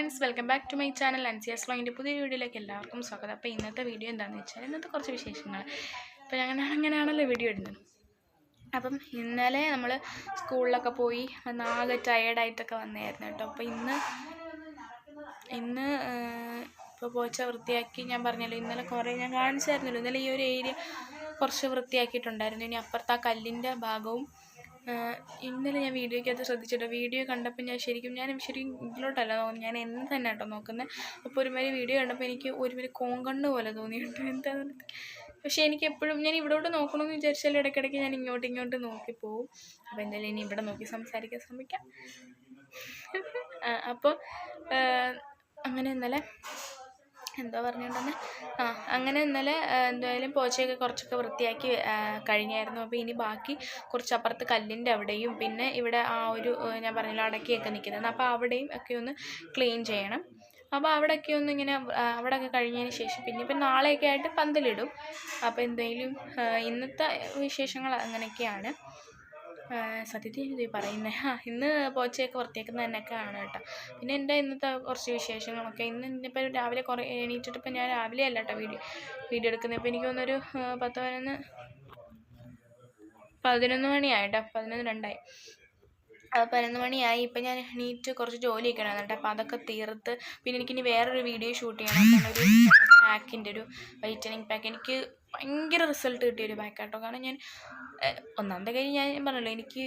Friends welcome back to my channel Ansiyas ഫ്ലോയിന്റെ പുതിയ വീഡിയോയിലേക്ക് എല്ലാവർക്കും സ്വാഗതം. അപ്പോൾ ഇന്നത്തെ വീഡിയോ എന്താണെന്ന് വെച്ചാൽ ഇന്നത്തെ കുറച്ച് വിശേഷങ്ങൾ. അപ്പോൾ ഞങ്ങൾ അങ്ങനെയാണല്ലോ വീഡിയോ ഇടുന്നത്. അപ്പം ഇന്നലെ നമ്മൾ സ്കൂളിലൊക്കെ പോയി നാളെ ടയേർഡായിട്ടൊക്കെ വന്നായിരുന്നു കേട്ടോ. അപ്പോൾ ഇന്ന് ഇന്ന് ഇപ്പോൾ പോച്ച വൃത്തിയാക്കി ഞാൻ പറഞ്ഞല്ലോ ഇന്നലെ കുറേ ഞാൻ കാണിച്ചായിരുന്നല്ലോ. ഇന്നലെ ഈ ഒരു ഏരിയ കുറച്ച് വൃത്തിയാക്കിയിട്ടുണ്ടായിരുന്നു. ഇനി അപ്പുറത്ത് ആ കല്ലിന്റെ ഭാഗവും ഇന്നലെ ഞാൻ വീഡിയോയ്ക്കകത്ത് ശ്രദ്ധിച്ചിട്ട്? വീഡിയോ കണ്ടപ്പോൾ ഞാൻ ശരിക്കും ഞാൻ ശരിക്കും ഇതിലോട്ടല്ല നോക്കുന്നത് ഞാൻ എന്ന് തന്നെ കേട്ടോ നോക്കുന്നത് അപ്പോൾ ഒരുമാതിരി വീഡിയോ കണ്ടപ്പോൾ എനിക്ക് ഒരുമാതിരി കോങ്കണ്ണ് പോലെ തോന്നിയിട്ടുണ്ട് എന്താണെന്ന് പക്ഷേ എനിക്ക് എപ്പോഴും ഞാൻ ഇവിടോട്ട് നോക്കണമെന്ന് വിചാരിച്ചാൽ ഇടയ്ക്കിടയ്ക്ക് ഞാൻ ഇങ്ങോട്ട് ഇങ്ങോട്ട് നോക്കി പോവും. അപ്പോൾ എന്തായാലും ഇനി ഇവിടെ നോക്കി സംസാരിക്കാൻ ശ്രമിക്കാം. അപ്പോൾ അങ്ങനെ ഇന്നലെ എന്താ പറഞ്ഞുകൊണ്ടെന്നെ ആ അങ്ങനെ ഇന്നലെ എന്തായാലും പോച്ചയൊക്കെ കുറച്ചൊക്കെ വൃത്തിയാക്കി കഴിഞ്ഞായിരുന്നു. അപ്പോൾ ഇനി ബാക്കി കുറച്ച് അപ്പുറത്ത് കല്ലിന്റെ അവിടെയും പിന്നെ ഇവിടെ ആ ഒരു ഞാൻ പറഞ്ഞല്ലോ അടക്കിയൊക്കെ നിൽക്കുന്നത്. അപ്പോൾ അവിടെയും ഒക്കെ ഒന്ന് ക്ലീൻ ചെയ്യണം. അപ്പോൾ അവിടെയൊക്കെ ഒന്ന് ഇങ്ങനെ അവിടെയൊക്കെ കഴിഞ്ഞതിന് ശേഷം പിന്നെ ഇപ്പം നാളെയൊക്കെ ആയിട്ട് പന്തലിടും. അപ്പോൾ എന്തെങ്കിലും ഇന്നത്തെ വിശേഷങ്ങൾ അങ്ങനെയൊക്കെയാണ്. സത്യത്തിൽ ഇത് പറയുന്നത് ആ ഇന്ന് പോച്ചയൊക്കെ വൃത്തിയാക്കുന്നത് തന്നെയൊക്കെ ആണ് കേട്ടോ. പിന്നെ എന്റെ ഇന്നത്തെ കുറച്ച് വിശേഷങ്ങളൊക്കെ? ഇന്ന് ഇന്നിപ്പോൾ രാവിലെ കുറേ എണീറ്റിട്ട് ഇപ്പം ഞാൻ രാവിലെ അല്ല കേട്ടോ വീഡിയോ വീഡിയോ എടുക്കുന്നത്. ഇപ്പോൾ എനിക്ക് തോന്നുന്നൊരു പത്ത് പതിനൊന്ന് പതിനൊന്ന് മണിയായിട്ടോ പതിനൊന്ന് രണ്ടായി. അത് പതിനൊന്ന് മണിയായി. ഇപ്പം ഞാൻ എണീറ്റ് കുറച്ച് ജോലിയൊക്കെ ഉണ്ടായിരുന്നു അപ്പോൾ അതൊക്കെ തീർത്ത് പിന്നെ എനിക്കിനി വേറൊരു വീഡിയോ ഷൂട്ട് ചെയ്യണം ഒരു പാക്കിന്റെ ഒരു വൈറ്റനിങ് പാക്ക്. എനിക്ക് ഭയങ്കര റിസൾട്ട് കിട്ടിയൊരു പാക്ക് കേട്ടോ. കാരണം ഞാൻ ഒന്നാമത്തെ കാര്യം ഞാൻ പറഞ്ഞല്ലോ എനിക്ക്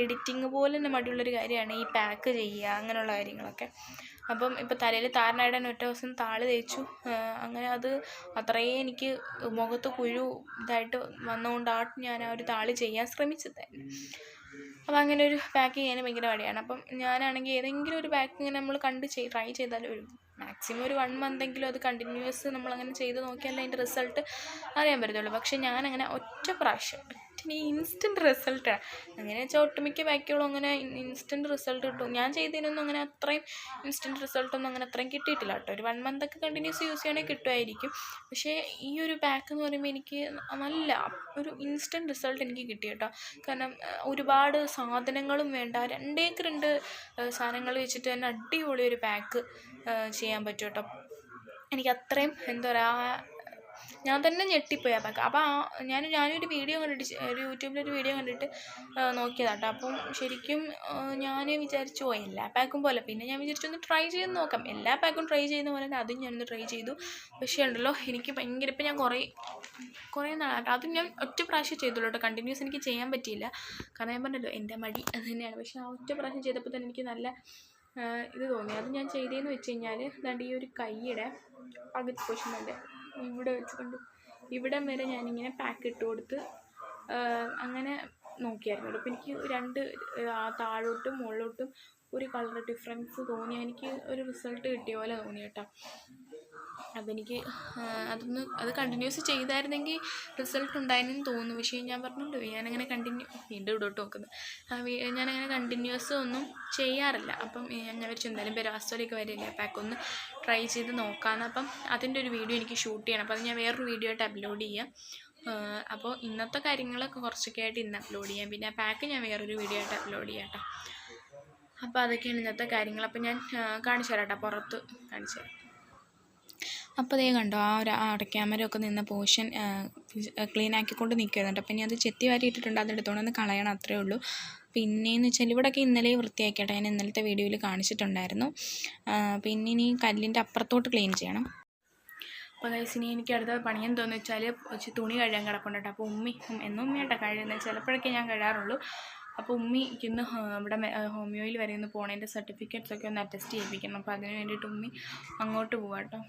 എഡിറ്റിങ് പോലെ തന്നെ മടിയുള്ളൊരു കാര്യമാണ് ഈ പാക്ക് ചെയ്യുക അങ്ങനെയുള്ള കാര്യങ്ങളൊക്കെ. അപ്പം ഇപ്പോൾ തലയിൽ താരനായിടാൻ ഒറ്റ ദിവസം താൾ തേച്ചു. അങ്ങനെ അത് അത്രയും എനിക്ക് മുഖത്ത് കുഴു ഇതായിട്ട് വന്നുകൊണ്ടാണ് ഞാൻ ആ ഒരു താൾ ചെയ്യാൻ ശ്രമിച്ചതായിരുന്നു അപ്പോൾ അങ്ങനെ ഒരു പാക്ക് ചെയ്യാൻ ഭയങ്കര മടിയാണ്. അപ്പം ഞാനാണെങ്കിൽ ഏതെങ്കിലും ഒരു പാക്ക് ഇങ്ങനെ നമ്മൾ കണ്ട് ചെയ് ട്രൈ ചെയ്താൽ ഒരു മാക്സിമം ഒരു വൺ മന്തെങ്കിലും അത് കണ്ടിന്യൂസ് നമ്മളങ്ങനെ ചെയ്ത് നോക്കിയാലേ അതിന്റെ റിസൾട്ട് അറിയാൻ പറ്റത്തുള്ളൂ. പക്ഷേ ഞാനങ്ങനെ ഒറ്റ പ്രാവശ്യം ഈ ഇൻസ്റ്റന്റ് റിസൾട്ടാണ് അങ്ങനെ വെച്ചാൽ ഒട്ടുമിക്ക ബാക്കിയുള്ളൂ അങ്ങനെ ഇൻസ്റ്റന്റ് റിസൾട്ട് കിട്ടും. ഞാൻ ചെയ്തതിനൊന്നും അങ്ങനെ അത്രയും ഇൻസ്റ്റന്റ് റിസൾട്ടൊന്നും അങ്ങനെ അത്രയും കിട്ടിയിട്ടില്ല കേട്ടോ. ഒരു വൺ മന്ത് ഒക്കെ കണ്ടിന്യൂസ് യൂസ് ചെയ്യണമെങ്കിൽ കിട്ടുമായിരിക്കും. പക്ഷേ ഈ ഒരു പാക്ക് എന്ന് പറയുമ്പോൾ എനിക്ക് നല്ല ഒരു ഇൻസ്റ്റന്റ് റിസൾട്ട് എനിക്ക് കിട്ടി കേട്ടോ. കാരണം ഒരുപാട് സാധനങ്ങളും വേണ്ട. രണ്ടേക്ക് രണ്ട് സാധനങ്ങൾ വെച്ചിട്ട് തന്നെ അടിപൊളി ഒരു പാക്ക് ചെയ്യാൻ പറ്റും കേട്ടോ. എനിക്ക് അത്രയും എന്താ പറയുക ഞാൻ തന്നെ ഞെട്ടിപ്പോയി അപ്പം അപ്പം അപ്പോൾ ഞാൻ ഞാനൊരു വീഡിയോ കണ്ടിട്ട് ഒരു യൂട്യൂബിലൊരു വീഡിയോ കണ്ടിട്ട് നോക്കിയതാട്ടോ. അപ്പം ശരിക്കും ഞാൻ വിചാരിച്ചു പോയി എല്ലാ പാക്കും പോലെ. പിന്നെ ഞാൻ വിചാരിച്ചു ഒന്ന് ട്രൈ ചെയ്ത് നോക്കാം. എല്ലാ പാക്കും ട്രൈ ചെയ്യുന്ന പോലെ തന്നെ അതും ഞാനൊന്ന് ട്രൈ ചെയ്തു. പക്ഷേ ഉണ്ടല്ലോ എനിക്ക് ഭയങ്കര ഇപ്പം ഞാൻ കുറേ കുറേ നാളാട്ടോ അതും ഞാൻ ഒറ്റ പ്രാവശ്യം ചെയ്തുള്ളൂ കേട്ടോ. കണ്ടിന്യൂസ് എനിക്ക് ചെയ്യാൻ പറ്റിയില്ല. കാരണം ഞാൻ പറഞ്ഞല്ലോ എന്റെ മടി അത് തന്നെയാണ്. പക്ഷേ ആ ഒറ്റ പ്രാവശ്യം ചെയ്തപ്പോൾ തന്നെ എനിക്ക് നല്ല ഇത് തോന്നി. അത് ഞാൻ ചെയ്തതെന്ന് വെച്ച് കഴിഞ്ഞാൽ ഈ ഒരു കൈയുടെ പകുതി പോഷൻ ഇവിടെ വെച്ചുകൊണ്ട് ഇവിടം വരെ ഞാനിങ്ങനെ പാക്ക് ഇട്ട് കൊടുത്ത് അങ്ങനെ നോക്കിയായിരുന്നു. അപ്പോൾ എനിക്ക് രണ്ട് താഴോട്ടും മുകളിലോട്ടും ഒരു കളർ ഡിഫറൻസ് തോന്നി. എനിക്ക് ഒരു റിസൾട്ട് കിട്ടിയ പോലെ തോന്നി കേട്ടോ. അപ്പോൾ എനിക്ക് ആ, അതൊന്ന് അത് കണ്ടിന്യൂസ് ചെയ്തായിരുന്നെങ്കിൽ റിസൾട്ട് ഉണ്ടായിരുന്നെന്ന് തോന്നുന്നു. പക്ഷേ ഞാൻ പറഞ്ഞല്ലോ ഞാനങ്ങനെ കണ്ടിന്യൂ വീണ്ടും ഇടോട്ട് നോക്കുന്നത് ആ, ഞാനങ്ങനെ കണ്ടിന്യൂസ് ഒന്നും ചെയ്യാറില്ല. അപ്പം ഞാൻ വെച്ച് എന്തായാലും പെരാസ്റ്റോലൊക്കെ വരില്ല പാക്ക് ഒന്ന് ട്രൈ ചെയ്ത് നോക്കാമെന്ന് അപ്പം അതിന്റെ ഒരു വീഡിയോ എനിക്ക് ഷൂട്ട് ചെയ്യണം. അപ്പോൾ അത് ഞാൻ വേറൊരു വീഡിയോ ആയിട്ട് അപ്ലോഡ് ചെയ്യാം. അപ്പോൾ ഇന്നത്തെ കാര്യങ്ങളൊക്കെ കുറച്ചൊക്കെ ആയിട്ട് ഇന്ന് അപ്ലോഡ് ചെയ്യാം. പിന്നെ പാക്ക് ഞാൻ വേറൊരു വീഡിയോ ആയിട്ട് അപ്ലോഡ് ചെയ്യാം കേട്ടോ അപ്പോൾ അതൊക്കെയാണ് ഇന്നത്തെ കാര്യങ്ങൾ. അപ്പോൾ ഞാൻ ആ, കാണിച്ചു തരാം കേട്ടോ പുറത്ത് കാണിച്ചു തരാം. അപ്പോൾ ദേ കണ്ടോ ആ ഒരു അടയ്ക്കാമരമൊക്കെ നിന്ന പോർഷൻ ക്ലീൻ ആക്കിക്കൊണ്ട് നിൽക്കുന്നുണ്ട് അപ്പം ഇനി അത് ചെത്തി വാരിയിട്ടിട്ടുണ്ട് ഇട്ടിട്ടുണ്ട് ഒന്ന് കളയണം അത്രേ ഉള്ളൂ. പിന്നെയെന്ന് വെച്ചാൽ ഇവിടെയൊക്കെ ഇന്നലെ വൃത്തിയാക്കിയിട്ട് ഞാൻ ഇന്നലത്തെ വീഡിയോയിൽ കാണിച്ചിട്ടുണ്ടായിരുന്നു. പിന്നെ ഇനി കല്ലിന്റെ അപ്പുറത്തോട്ട് ക്ലീൻ ചെയ്യണം. അപ്പോൾ ഗൈസ് ഇനി എനിക്ക് അടുത്ത പണി എന്താണെന്ന് വെച്ചാൽ കുറച്ച് തുണി കഴുകാൻ കിടപ്പുണ്ട് അപ്പോൾ ഉമ്മി എന്നും ഉമ്മയാട്ടോ കഴുകുന്നത് ചിലപ്പോഴൊക്കെ ഞാൻ കഴുകാറുള്ളൂ. അപ്പോൾ ഉമ്മി ഇന്ന് ഇവിടെ ഹോമിയോയിൽ വരെ ഒന്ന് പോണതിന്റെ സർട്ടിഫിക്കറ്റ്സ് ഒക്കെ ഒന്ന് അറ്റസ്റ്റ് ചെയ്യിപ്പിക്കണം. അപ്പോൾ അതിന് വേണ്ടിയിട്ട് ഉമ്മി അങ്ങോട്ട് പോവാം കേട്ടോ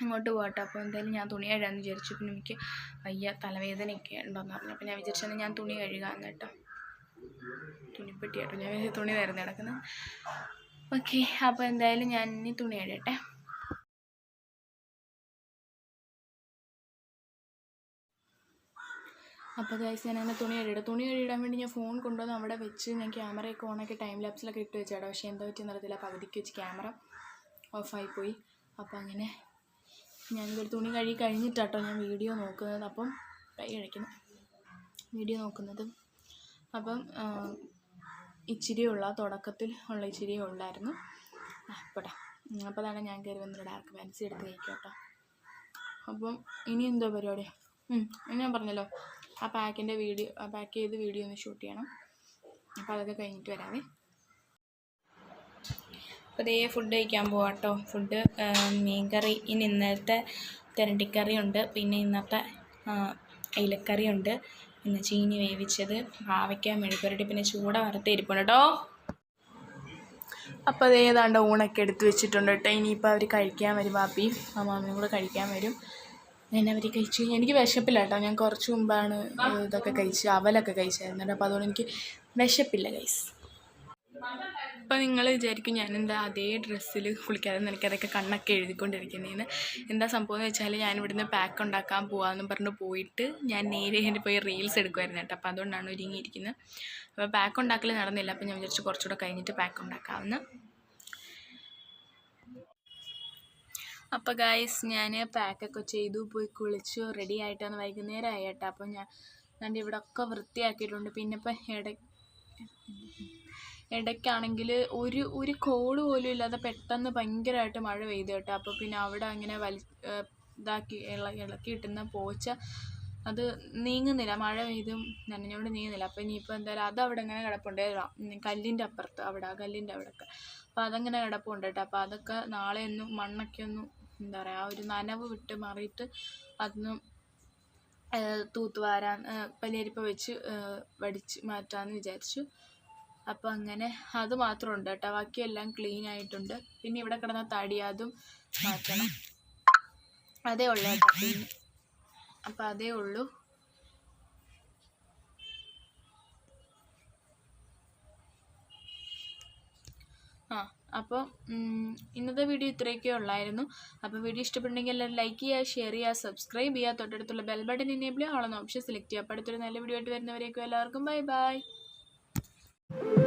അങ്ങോട്ട് പോകട്ടെ. അപ്പോൾ എന്തായാലും ഞാൻ തുണി കഴുകാമെന്ന് വിചാരിച്ചു. പിന്നെ എനിക്ക് വയ്യ തലവേദനയൊക്കെ ഉണ്ടോയെന്ന് പറഞ്ഞു. അപ്പോൾ ഞാൻ വിചാരിച്ചത് ഞാൻ തുണി കഴുകാമെന്ന് കേട്ടോ. തുണിപ്പെട്ടി കേട്ടോ ഞാൻ തുണി വരുന്ന കിടക്കുന്നത് ഓക്കെ അപ്പോൾ എന്തായാലും ഞാൻ ഇനി തുണി കഴുകട്ടെ. അപ്പോൾ ഗൈസ് ഞാൻ അങ്ങനെ തുണി കഴുകിയിട്ട് തുണി കഴുകിടാൻ വേണ്ടി ഞാൻ ഫോൺ കൊണ്ടുവന്ന് അവിടെ വെച്ച് ഞാൻ ക്യാമറയൊക്കെ ഓണാക്കി ടൈം ലാപ്സിലൊക്കെ ഇട്ട് വെച്ചാടോ പക്ഷേ എന്താ പറ്റിയെന്ന് പകുതിക്ക് വെച്ച് ക്യാമറ പോയി. അപ്പോൾ അങ്ങനെ ഞാനിതൊരു തുണി കഴുകി കഴിഞ്ഞിട്ടാട്ടോ ഞാൻ വീഡിയോ നോക്കുന്നത്. അപ്പം കൈ കഴിക്കുന്നു വീഡിയോ നോക്കുന്നത്. അപ്പം ഇച്ചിരി ഉള്ള. തുടക്കത്തിൽ ഉള്ള ഇച്ചിരി ഉള്ളായിരുന്നു. പോട്ടെ. അപ്പോൾ അതാണ് ഞാൻ കയറി വന്നൊരു ഡാർക്ക് പാൻസി എടുത്ത് കഴിക്കാം അപ്പം ഇനി എന്തോ പരിപാടി? ഞാൻ പറഞ്ഞല്ലോ. ആ പാക്കിന്റെ വീഡിയോ ആ പാക്ക് ചെയ്ത് വീഡിയോ ഒന്ന് ഷൂട്ട് ചെയ്യണം. അപ്പോൾ അതൊക്കെ കഴിഞ്ഞിട്ട് വരാവേ. അപ്പോൾ ഇതേ ഫുഡ് കഴിക്കാൻ പോവാം കേട്ടോ ഫുഡ് മീൻകറി ഇനി ഇന്നലത്തെ ഉണ്ട് പിന്നെ ഇന്നത്തെ ഇലക്കറിയുണ്ട് പിന്നെ ചീനി വേവിച്ചത് പാവയ്ക്ക മെഴുകുരട്ടി പിന്നെ ചൂട വറുത്ത് ഇരിപ്പുണ്ട് കേട്ടോ അപ്പോൾ അത് ഏതാണ്ട് ഊണൊക്കെ എടുത്ത് വെച്ചിട്ടുണ്ട് കേട്ടോ ഇനിയിപ്പോൾ അവർ കഴിക്കാൻ വരും പാപ്പി അമ്മാമ്മയും കൂടെ കഴിക്കാൻ വരും. ഞാൻ അവർ കഴിച്ചു എനിക്ക് വിശപ്പില്ല കേട്ടോ ഞാൻ കുറച്ച് മുമ്പാണ് ഇതൊക്കെ കഴിച്ച് അവലൊക്കെ കഴിച്ചായിരുന്നു അപ്പോൾ അതുകൊണ്ട് എനിക്ക് വിശപ്പില്ല ഗൈസ് അപ്പോൾ നിങ്ങൾ വിചാരിക്കും ഞാൻ അതേ ഡ്രസ്സിൽ കുളിക്കാതെ നിനക്ക് അതൊക്കെ കണ്ണൊക്കെ എഴുതിക്കൊണ്ടിരിക്കുന്നതെന്ന് എന്താ സംഭവം എന്ന് വെച്ചാൽ ഞാൻ ഇവിടുന്ന് പാക്ക് ഉണ്ടാക്കാൻ പോകാമെന്ന് പറഞ്ഞ് പോയിട്ട് ഞാൻ നേരെ എന്റെ പോയി റീൽസ് എടുക്കുമായിരുന്നു കേട്ടോ. അപ്പോൾ അതുകൊണ്ടാണ് ഒരുങ്ങിയിരിക്കുന്നത്. അപ്പോൾ പാക്ക് ഉണ്ടാക്കൽ നടന്നില്ല. അപ്പോൾ ഞാൻ വിചാരിച്ചു കുറച്ചുകൂടെ കഴിഞ്ഞിട്ട് പാക്ക് ഉണ്ടാക്കാമെന്ന്. അപ്പോൾ ഗായ്സ് ഞാൻ പാക്കൊക്കെ ചെയ്തു. പോയി കുളിച്ചു. റെഡി ആയിട്ടാണ് വൈകുന്നേരം കേട്ടോ. അപ്പോൾ ഞാൻ ഞാൻ ഇവിടെ ഒക്കെ വൃത്തിയാക്കിയിട്ടുണ്ട്. പിന്നെ ഇപ്പം ഇട ഇടയ്ക്കാണെങ്കിൽ ഒരു ഒരു കോൾ പോലും ഇല്ലാതെ പെട്ടെന്ന് ഭയങ്കരമായിട്ട് മഴ പെയ്തു കേട്ടോ. അപ്പോൾ പിന്നെ അവിടെ അങ്ങനെ വലി ഇതാക്കി ഇള ഇളക്കി ഇട്ടുന്ന പോച്ച അത് നീങ്ങുന്നില്ല. മഴ പെയ്തും നനഞ്ഞോട് നീങ്ങുന്നില്ല. അപ്പോൾ ഇനിയിപ്പോൾ എന്തായാലും അത് അവിടെ ഇങ്ങനെ കിടപ്പുണ്ട്. കല്ലിന്റെ അപ്പുറത്ത് അവിടെ ആ കല്ലിന്റെ അവിടെയൊക്കെ. അപ്പോൾ അതങ്ങനെ കിടപ്പുണ്ട് കേട്ടോ. അപ്പോൾ അതൊക്കെ നാളെ ഒന്നും മണ്ണൊക്കെ ഒന്നും എന്താ പറയുക ആ ഒരു നനവ് വിട്ട് മാറിയിട്ട് അതൊന്ന് തൂത്തുവാരാൻ ഏഹ് വെച്ച് വടിച്ച് മാറ്റാമെന്ന് വിചാരിച്ചു. അപ്പോൾ അങ്ങനെ അത് മാത്രമുണ്ട് കേട്ടോ. ബാക്കിയെല്ലാം ക്ലീൻ ആയിട്ടുണ്ട്. പിന്നെ ഇവിടെ കിടന്ന തടി അതും മാറ്റണം. അതേ ഉള്ളൂ കേട്ടോ അപ്പോൾ അതേ ഉള്ളൂ. ആ അപ്പോൾ ഇന്നത്തെ വീഡിയോ ഇത്രയൊക്കെ ഉള്ളായിരുന്നു. അപ്പോൾ വീഡിയോ ഇഷ്ടപ്പെട്ടുണ്ടെങ്കിൽ എല്ലാവരും ലൈക്ക് ചെയ്യുക ഷെയർ ചെയ്യുക സബ്സ്ക്രൈബ് ചെയ്യുക. തൊട്ടടുത്തുള്ള ബെൽ ബട്ടൺ എനേബിൾ ആളെന്ന് ഓപ്ഷൻ സെലക്ട് ചെയ്യുക. അപ്പോൾ അടുത്തൊരു നല്ല വീഡിയോ ആയിട്ട് വരുന്നവരേക്കും എല്ലാവർക്കും ബൈ ബൈ